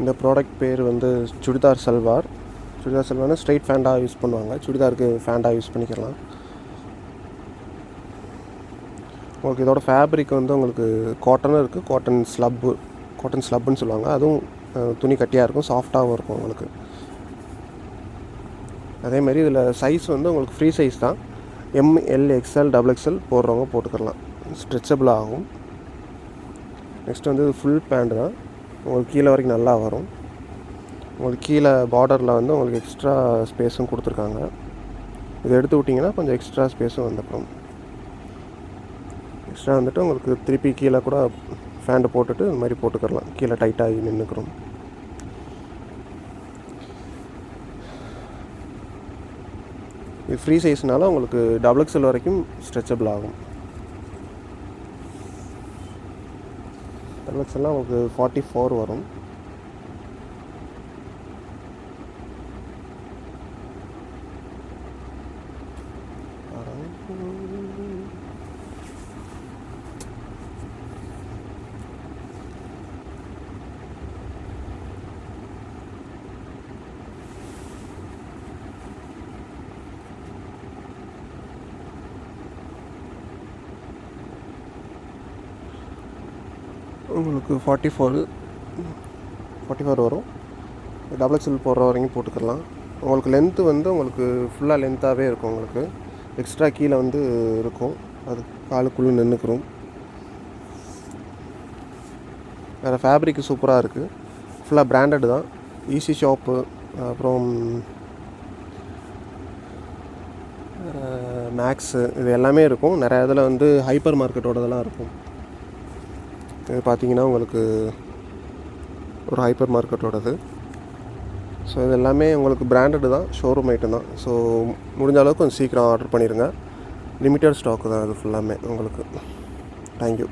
இந்த ப்ராடக்ட் பேர் வந்து சுடிதார் சல்வார். சுடிதார் சல்வார்னா ஸ்ட்ரைட் ஃபேண்டாக யூஸ் பண்ணுவாங்க. சுடிதாருக்கு ஃபேண்டாக யூஸ் பண்ணிக்கலாம். உங்களுக்கு இதோட ஃபேப்ரிக் வந்து உங்களுக்கு காட்டனும் இருக்குது காட்டன் ஸ்லப்பு காட்டன் ஸ்லப்புன்னு சொல்லுவாங்க. அதுவும் துணி கட்டியாக இருக்கும். சாஃப்டாகவும் இருக்கும் உங்களுக்கு. அதே மாதிரி இதில் சைஸ் வந்து உங்களுக்கு ஃப்ரீ சைஸ் தான். M L XL double XL போடுறவங்க போட்டுக்கலாம். ஸ்ட்ரெச்சபிள் ஆகும். நெக்ஸ்ட் வந்து ஃபுல் பேண்ட் தான். உங்களுக்கு கீழே வரைக்கும் நல்லா வரும். உங்களுக்கு கீழே பார்டரில் வந்து உங்களுக்கு எக்ஸ்ட்ரா ஸ்பேஸும் கொடுத்துருக்காங்க. இதை எடுத்து விட்டிங்கன்னா கொஞ்சம் எக்ஸ்ட்ரா ஸ்பேஸும் வந்துடும். எக்ஸ்ட்ரா வந்துட்டு உங்களுக்கு திருப்பி கீழே கூட ஃபேண்டு போட்டுட்டு இந்த மாதிரி போட்டுக்கிறலாம் கீழே டைட்டாகி நின்றுக்கிறோம் இது ஃப்ரீ சைஸ்னால உங்களுக்கு டபுள் எக்ஸ்எல் வரைக்கும் ஸ்ட்ரெச்சபிள் ஆகும். கன்வெக்ஷன்லாம் உங்களுக்கு ஃபார்ட்டி ஃபோர் வரும் உங்களுக்கு ஃபார்ட்டி ஃபோரு ஃபார்ட்டி ஃபோர் வரும். டபுள் எக்ஸ்எல் போடுற வரைக்கும் போட்டுக்கலாம். உங்களுக்கு லென்த்து வந்து உங்களுக்கு ஃபுல்லாக லென்த்தாகவே இருக்கும் உங்களுக்கு. எக்ஸ்ட்ரா கீழே வந்து இருக்கும். அது காலுக்குள்ளே நின்றுக்கிறோம் வேறு ஃபேப்ரிக் சூப்பராக இருக்குது ஃபுல்லாக பிராண்டட் தான். ஈஸி ஷாப்பு அப்புறம் மேக்ஸு இது எல்லாமே இருக்கும். நிறைய இதில் வந்து ஹைப்பர் மார்க்கெட்டோட இதெல்லாம் இருக்கும். இது பார்த்தீங்கன்னா உங்களுக்கு ஒரு ஹைப்பர் மார்க்கெட்டோடது ஸோ இது எல்லாமே உங்களுக்கு பிராண்டடு தான் ஷோரூம் ஐட்டம் தான். ஸோ முடிஞ்ச அளவுக்கு கொஞ்சம் சீக்கிரம் ஆர்டர் பண்ணிடுங்க லிமிட்டட் ஸ்டாக்கு தான் அது ஃபுல்லாமே உங்களுக்கு. தேங்க்யூ